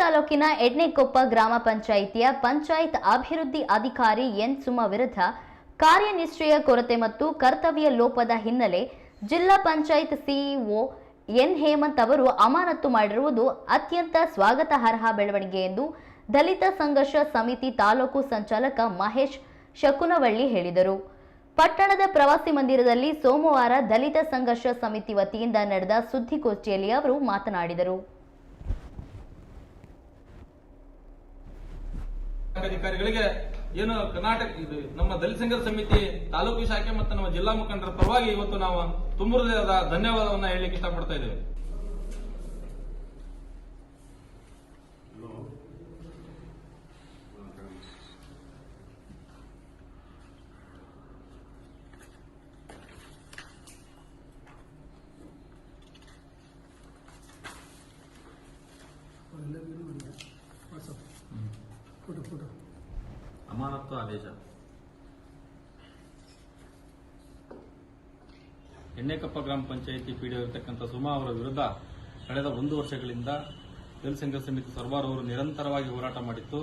ತಾಲೂಕಿನ ಎಡ್ನೆಕೊಪ್ಪ ಗ್ರಾಮ ಪಂಚಾಯಿತಿಯ ಪಂಚಾಯತ್ ಅಭಿವೃದ್ಧಿ ಅಧಿಕಾರಿ ಎನ್ ಸುಮ ವಿರುದ್ಧ ಕಾರ್ಯನಿಷ್ಠೆಯ ಕೊರತೆ ಮತ್ತು ಕರ್ತವ್ಯ ಲೋಪದ ಹಿನ್ನೆಲೆ ಜಿಲ್ಲಾ ಪಂಚಾಯತ್ ಸಿಇಒ ಎನ್ ಹೇಮಂತ್ ಅವರು ಅಮಾನತು ಮಾಡಿರುವುದು ಅತ್ಯಂತ ಸ್ವಾಗತಾರ್ಹ ಬೆಳವಣಿಗೆ ಎಂದು ದಲಿತ ಸಂಘರ್ಷ ಸಮಿತಿ ತಾಲೂಕು ಸಂಚಾಲಕ ಮಹೇಶ್ ಶಕುನವಳ್ಳಿ ಹೇಳಿದರು. ಪಟ್ಟಣದ ಪ್ರವಾಸಿ ಮಂದಿರದಲ್ಲಿ ಸೋಮವಾರ ದಲಿತ ಸಂಘರ್ಷ ಸಮಿತಿ ವತಿಯಿಂದ ನಡೆದ ಸುದ್ದಿಗೋಷ್ಠಿಯಲ್ಲಿ ಅವರು ಮಾತನಾಡಿದರು. ಅಧಿಕಾರಿಗಳಿಗೆ ಏನು ಕರ್ನಾಟಕ ನಮ್ಮ ದಲಿತ ಸಂಘದ ಸಮಿತಿ, ತಾಲೂಕು ಶಾಖೆ ಮತ್ತು ನಮ್ಮ ಜಿಲ್ಲಾ ಮುಖಂಡರ ಪರವಾಗಿ ಇವತ್ತು ನಾವು ತುಂಬುರದ ಧನ್ಯವಾದವನ್ನ ಹೇಳಲಿಕ್ಕೆ ಇಷ್ಟಪಡ್ತಾ ಇದ್ದೇವೆ. ಫೋಟೋ ಅಮಾನತ್ತು ಆದೇಶ. ಎಣ್ಣೆಕಪ್ಪ ಗ್ರಾಮ ಪಂಚಾಯಿತಿ ಪಿಡಿಒ ಸುಮಾ ಅವರ ವಿರುದ್ಧ ಕಳೆದ ಒಂದು ವರ್ಷಗಳಿಂದ ಸಂಘರ್ಷ ಸಮಿತಿ ಸರ್ವಾರ್ ಅವರು ನಿರಂತರವಾಗಿ ಹೋರಾಟ ಮಾಡಿತ್ತು.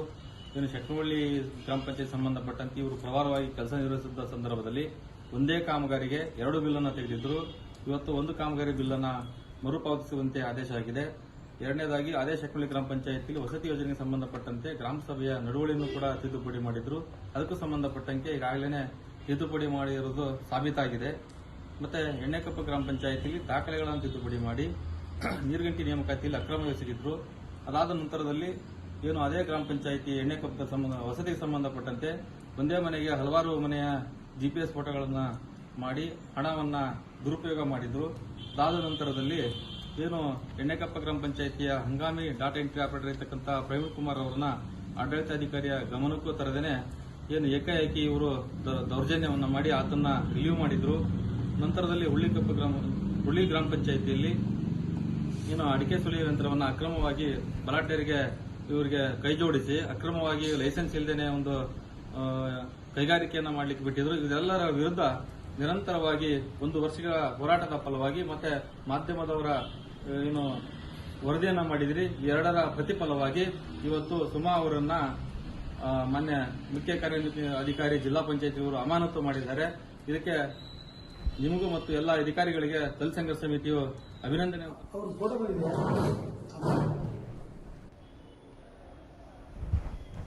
ಇನ್ನು ಶೆಟ್ನವಳ್ಳಿ ಗ್ರಾಮ ಪಂಚಾಯತ್ ಸಂಬಂಧಪಟ್ಟಂತೆ ಇವರು ಪ್ರವಾರವಾಗಿ ಕೆಲಸ ನಿರ್ವಹಿಸಿದ್ದ ಸಂದರ್ಭದಲ್ಲಿ ಒಂದೇ ಕಾಮಗಾರಿಗೆ ಎರಡು ಬಿಲ್ಲನ್ನು ತೆಗೆದಿದ್ದರು. ಇವತ್ತು ಒಂದು ಕಾಮಗಾರಿ ಬಿಲ್ಲನ್ನು ಮರುಪಾವತಿಸುವಂತೆ ಆದೇಶ ಆಗಿದೆ. ಎರಡನೇದಾಗಿ ಶೆಟ್ನಳ್ಳಿ ಗ್ರಾಮ ಪಂಚಾಯತಿಯಲ್ಲಿ ವಸತಿ ಯೋಜನೆಗೆ ಸಂಬಂಧಪಟ್ಟಂತೆ ಗ್ರಾಮ ಸಭೆಯ ನಡುವಳಿಯನ್ನು ಕೂಡ ತಿದ್ದುಪಡಿ ಮಾಡಿದ್ರು. ಅದಕ್ಕೂ ಸಂಬಂಧಪಟ್ಟಂತೆ ಈಗಾಗಲೇ ತಿದ್ದುಪಡಿ ಮಾಡಿರುವುದು ಸಾಬೀತಾಗಿದೆ. ಮತ್ತೆ ಎಣ್ಣೆಕಪ್ಪ ಗ್ರಾಮ ಪಂಚಾಯತಿಯಲ್ಲಿ ದಾಖಲೆಗಳನ್ನು ತಿದ್ದುಪಡಿ ಮಾಡಿ ನೀರ್ಗಂಟಿ ನೇಮಕಾತಿಯಲ್ಲಿ ಅಕ್ರಮ ಎಸಗಿದ್ರು ಅದಾದ ನಂತರದಲ್ಲಿ ಏನು ಅದೇ ಗ್ರಾಮ ಪಂಚಾಯತಿ ಎಣ್ಣೆಕಪ್ಪದ ಸಂಬಂಧ, ವಸತಿಗೆ ಸಂಬಂಧಪಟ್ಟಂತೆ ಒಂದೇ ಮನೆಗೆ ಹಲವಾರು ಮನೆಯ ಜಿಪಿಎಸ್ ಫೋಟೋಗಳನ್ನು ಮಾಡಿ ಹಣವನ್ನು ದುರುಪಯೋಗ ಮಾಡಿದ್ರು. ಅದಾದ ನಂತರದಲ್ಲಿ ಏನು ಎಣ್ಣೆಕಪ್ಪ ಗ್ರಾಮ ಪಂಚಾಯತಿಯ ಹಂಗಾಮಿ ಡಾಟಾ ಎಂಟ್ರಿ ಆಪರೇಟರ್ ಇರ್ತಕ್ಕಂಥ ಪ್ರವೀಣ್ ಕುಮಾರ್ ಅವರನ್ನ ಆಡಳಿತಾಧಿಕಾರಿಯ ಗಮನಕ್ಕೂ ತರದೇನೆ ಏನು ಏಕಾಏಕಿ ಇವರು ದೌರ್ಜನ್ಯವನ್ನು ಮಾಡಿ ಆತನ್ನ ರಿಲೀವ್ ಮಾಡಿದ್ರು. ನಂತರದಲ್ಲಿ ಹುಳ್ಳಿಕಪ್ಪ ಗ್ರಾಮ, ಹುಳ್ಳಿ ಗ್ರಾಮ ಪಂಚಾಯತಿಯಲ್ಲಿ ಏನು ಅಡಿಕೆ ಸುಲಿಯುವ ಯಂತ್ರವನ್ನು ಅಕ್ರಮವಾಗಿ ಬಲಾಢ್ಯರಿಗೆ ಇವರಿಗೆ ಕೈ ಜೋಡಿಸಿ, ಅಕ್ರಮವಾಗಿ ಲೈಸೆನ್ಸ್ ಇಲ್ಲದೇನೆ ಒಂದು ಕೈಗಾರಿಕೆಯನ್ನು ಮಾಡಲಿಕ್ಕೆ ಬಿಟ್ಟಿದ್ರು. ಇದೆಲ್ಲರ ವಿರುದ್ಧ ನಿರಂತರವಾಗಿ ಒಂದು ವರ್ಷಗಳ ಹೋರಾಟದ ಫಲವಾಗಿ ಮತ್ತೆ ಮಾಧ್ಯಮದವರ ಏನು ವರದಿಯನ್ನ ಮಾಡಿದ್ರಿ, ಎರಡರ ಪ್ರತಿಫಲವಾಗಿ ಇವತ್ತು ಸುಮಾ ಅವರನ್ನ ಮಾನ್ಯ ಮುಖ್ಯ ಕಾರ್ಯನಿರ್ವಹಣೆ ಅಧಿಕಾರಿ ಜಿಲ್ಲಾ ಪಂಚಾಯಿತಿಯವರು ಅಮಾನತು ಮಾಡಿದ್ದಾರೆ. ಇದಕ್ಕೆ ನಿಮಗೂ ಮತ್ತು ಎಲ್ಲ ಅಧಿಕಾರಿಗಳಿಗೆ ಸಂಘರ್ಷ ಸಮಿತಿಯು ಅಭಿನಂದನೆ.